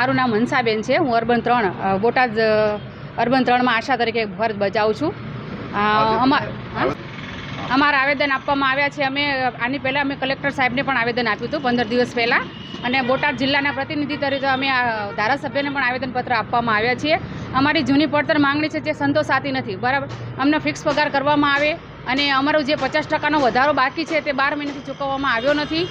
મારું નામ હંસાબેન છે. હું અર્બન ત્રણ બોટાદ અર્બન ત્રણમાં આશા તરીકે ફરજ બજાવું છું. અમારા આવેદન આપવામાં આવ્યા છે. અમે આની પહેલાં અમે કલેક્ટર સાહેબને પણ આવેદન આપ્યું હતું પંદર દિવસ પહેલાં. અને બોટાદ જિલ્લાના પ્રતિનિધિ તરીકે અમે ધારાસભ્યને પણ આવેદનપત્ર આપવામાં આવ્યા છીએ. અમારી જૂની પડતર માંગણી છે જે સંતોષાતી નથી. બરાબર? અમને ફિક્સ પગાર કરવામાં આવે અને અમારો જે પચાસ ટકાનો વધારો બાકી છે તે બાર મહિનાથી ચૂકવવામાં આવ્યો નથી.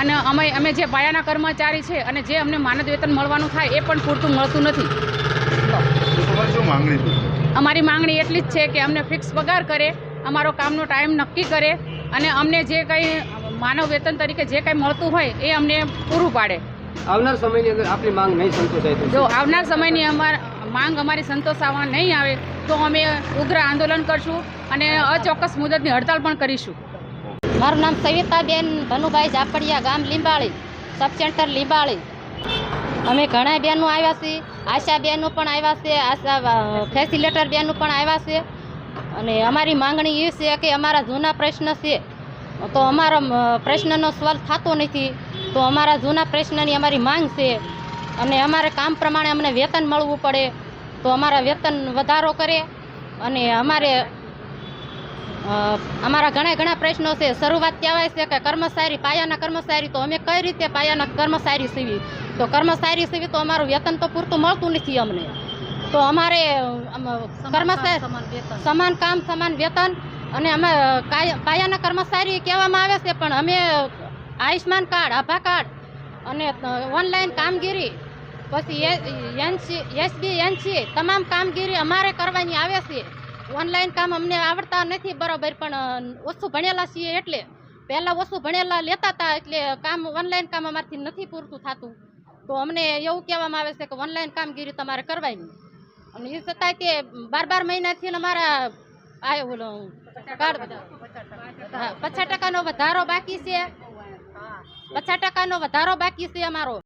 અને અમે અમે જે પાયાના કર્મચારી છે અને જે અમને માનદ વેતન મળવાનું થાય એ પણ પૂરતું મળતું નથી. તો તમારી શું માંગણી છે? અમારી માંગણી એટલી જ છે કે અમને ફિક્સ પગાર કરે અમારો કામનો ટાઈમ નક્કી કરે અને અમને જે કંઈ માનવ વેતન તરીકે જે કંઈ મળતું હોય એ અમને પૂરું પાડે. આવનાર સમયની અંદર આપણી માંગ નહીં સંતોષાય જો આવનાર સમયની અમાર માંગ અમારી સંતોષાવા નહીં આવે તો અમે ઉગ્ર આંદોલન કરશું અને અચોક્કસ મુદતની હડતાલ પણ કરીશું. મારું નામ સવિતાબેન ભનુભાઈ ઝાપડિયા ગામ લીંબાળી સબ સેન્ટર લીંબાળી. અમે ઘણા બહેનો આવ્યા છીએ, આશા બહેનો પણ આવ્યા છે, આશા ફેસિલેટર બહેનો પણ આવ્યા છે. અને અમારી માંગણી એ છે કે અમારા જૂના પ્રશ્ન છે, તો અમારો પ્રશ્નનો સ્વલ થતો નથી, તો અમારા જૂના પ્રશ્નની અમારી માંગ છે. અને અમારે કામ પ્રમાણે અમને વેતન મળવું પડે, તો અમારા વેતન વધારો કરે. અને અમારે અમારા ઘણા ઘણા પ્રશ્નો છે. શરૂઆત કહેવાય છે કે કર્મચારી પાયાના કર્મચારી તો અમે કઈ રીતે પાયાના કર્મચારી સીવી તો કર્મચારી સીવી તો અમારું વેતન તો પૂરતું મળતું નથી અમને. તો અમારે કર્મચારી સમાન કામ સમાન વેતન અને અમે પાયાના કર્મચારી કહેવામાં આવે છે પણ અમે આયુષ્માન કાર્ડ આભા કાર્ડ અને ઓનલાઈન કામગીરી પછી એનસી એસબી એનસી તમામ કામગીરી અમારે કરવાની આવે છે. ઓનલાઈન કામ અમને આવડતા નથી, બરોબર, પણ ઓછું ભણેલા છીએ એટલે. પહેલાં ઓછું ભણેલા લેતા હતા એટલે કામ ઓનલાઈન કામ અમારથી નથી પૂરતું થતું. તો અમને એવું કહેવામાં આવે છે કે ઓનલાઈન કામગીરી તમારે કરવાની. અને એ છતાંય તે બાર બાર મહિનાથી અમારા, આ ઓલો પચાસ ટકાનો વધારો બાકી છે. પચાસ ટકાનો વધારો બાકી છે અમારો.